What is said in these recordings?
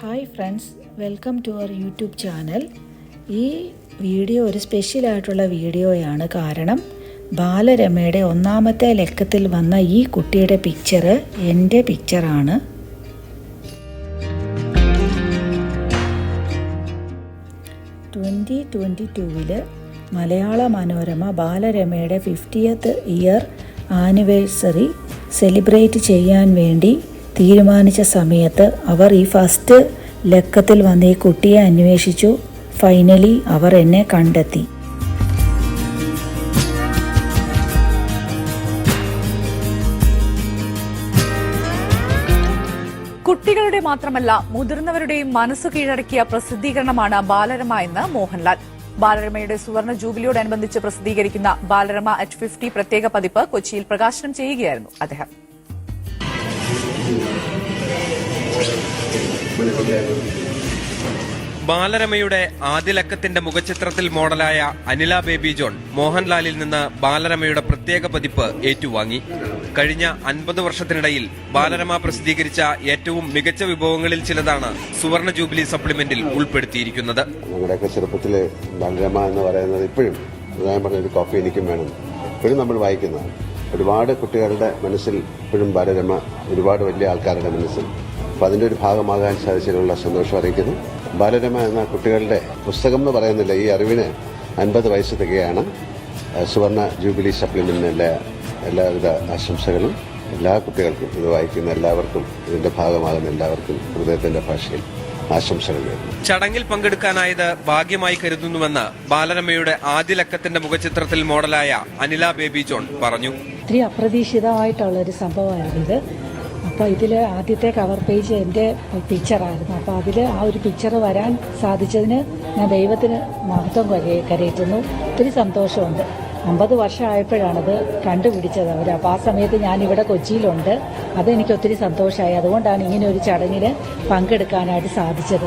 Hi friends welcome to our YouTube channel. ഈ video ഒരു സ്പെഷ്യലായിട്ടുള്ള വീഡിയോയാണ്. കാരണം ബാലരമയുടെ ഒന്നാമത്തെ ലക്കത്തിൽ വന്ന ഈ കുട്ടിയുടെ പിക്ചർ എന്റെ പിക്ചറാണ് ട്വന്റി ട്വന്റി ടൂവിൽ മലയാള മനോരമ ബാലരമയുടെ ഫിഫ്റ്റിയത്ത് ഇയർ ആനിവേഴ്സറി സെലിബ്രേറ്റ് ചെയ്യാൻ വേണ്ടി തീരുമാനിച്ച സമയത്ത് അവർ ഈ ഫസ്റ്റ് ലക്കത്തിൽ വന്ന് ഈ കുട്ടിയെ അന്വേഷിച്ചു. ഫൈനലി അവർ എന്നെ കണ്ടെത്തി. കുട്ടികളുടെ മാത്രമല്ല മുതിർന്നവരുടെയും മനസ്സു കീഴടക്കിയ പ്രസിദ്ധീകരണമാണ് ബാലരമ എന്ന് മോഹൻലാൽ. ബാലരമയുടെ സുവർണ ജൂബിലിയോടനുബന്ധിച്ച് പ്രസിദ്ധീകരിക്കുന്ന ബാലരമ അറ്റ് ഫിഫ്റ്റി പ്രത്യേക പതിപ്പ് കൊച്ചിയിൽ പ്രകാശനം ചെയ്യുകയായിരുന്നു അദ്ദേഹം. ബാലരമയുടെ ആദ്യലക്കത്തിന്റെ മുഖചിത്രത്തിൽ മോഡലായ അനില ബേബി ജോൺ മോഹൻലാലിൽ നിന്ന് ബാലരമയുടെ പ്രത്യേക പതിപ്പ് ഏറ്റുവാങ്ങി. കഴിഞ്ഞ അൻപത് വർഷത്തിനിടയിൽ ബാലരമ പ്രസിദ്ധീകരിച്ച ഏറ്റവും മികച്ച വിഭവങ്ങളിൽ ചിലതാണ് സുവർണ ജൂബിലി സപ്ലിമെന്റിൽ ഉൾപ്പെടുത്തിയിരിക്കുന്നത്. ചെറുപ്പത്തിൽ ബാലരമ എന്ന് പറയുന്നത് ഇപ്പോഴും ഞാൻ പറഞ്ഞ ഒരു കോപ്പി എനിക്കും വേണം. ഇപ്പോഴും നമ്മൾ വായിക്കുന്നതാണ് ഒരുപാട് കുട്ടികളുടെ മനസ്സിൽ ഇപ്പോഴും ബാലരമ ഒരുപാട് വലിയ ആൾക്കാരുടെ മനസ്സിൽ. അപ്പം അതിന്റെ ഒരു ഭാഗമാകാൻ സാധിച്ചതിലുള്ള സന്തോഷം അറിയിക്കുന്നു. ബാലരമ എന്ന കുട്ടികളുടെ പുസ്തകം എന്ന് പറയുന്നില്ല ഈ അറിവിന് അൻപത് വയസ്സ് തികയാണ്. സുവർണ ജൂബിലി സപ്ലിമെന്റിന്റെ എല്ലാ എല്ലാവിധ ആശംസകളും എല്ലാ കുട്ടികൾക്കും ഇത് വായിക്കുന്ന എല്ലാവർക്കും ഇതിന്റെ ഭാഗമാകുന്ന എല്ലാവർക്കും ഹൃദയത്തിന്റെ ഭാഷയിൽ. ആശംസകൾ നേരുന്നു. ചടങ്ങിൽ പങ്കെടുക്കാനായത് ഭാഗ്യമായി കരുതുന്നുവെന്ന് ബാലരമയുടെ ആദ്യ ലക്കത്തിന്റെ മുഖചിത്രത്തിൽ മോഡലായ അനില ബേബി ജോൺ പറഞ്ഞു. ഒത്തിരി അപ്രതീക്ഷിതമായിട്ടുള്ള ഒരു സംഭവമായിരുന്നു ഇത്. അപ്പോൾ ഇതിൽ ആദ്യത്തെ കവർ പേജ് എന്റെ പിക്ചറായിരുന്നു അപ്പോൾ അതിൽ ആ ഒരു പിക്ചർ വരാൻ സാധിച്ചതിന് ഞാൻ ദൈവത്തിന് മഹത്വം കരയ- കരയറ്റുന്നു ഒത്തിരി സന്തോഷമുണ്ട്. അമ്പത് വർഷമായപ്പോഴാണത് കണ്ടുപിടിച്ചത് അവർ അപ്പോൾ ആ സമയത്ത് ഞാനിവിടെ കൊച്ചിയിലുണ്ട്. അതെനിക്ക് ഒത്തിരി സന്തോഷമായി. അതുകൊണ്ടാണ് ഇങ്ങനെ ഒരു ചടങ്ങിൽ പങ്കെടുക്കാനായിട്ട് സാധിച്ചത്.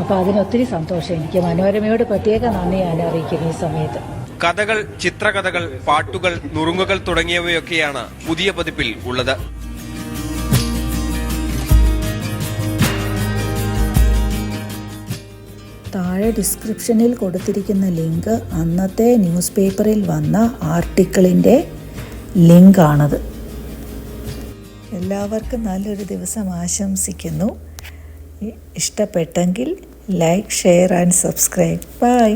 അപ്പോൾ അതിനൊത്തിരി സന്തോഷം. എനിക്ക് മനോരമയോട് പ്രത്യേക നന്ദി ഞാൻ അറിയിക്കുന്നു ഈ സമയത്ത്. കഥകൾ ചിത്രകഥകൾ പാട്ടുകൾ നുറുങ്ങുകൾ തുടങ്ങിയവയൊക്കെയാണ് പുതിയ പതിപ്പിൽ ഉള്ളത്. ഡിസ്ക്രിപ്ഷനിൽ കൊടുത്തിരിക്കുന്ന ലിങ്ക് അന്നത്തെ ന്യൂസ് പേപ്പറിൽ വന്ന ആർട്ടിക്കിളിന്റെ ലിങ്കാണത്. എല്ലാവർക്കും നല്ലൊരു ദിവസം ആശംസിക്കുന്നു. ഇഷ്ടപ്പെട്ടെങ്കിൽ like share and subscribe bye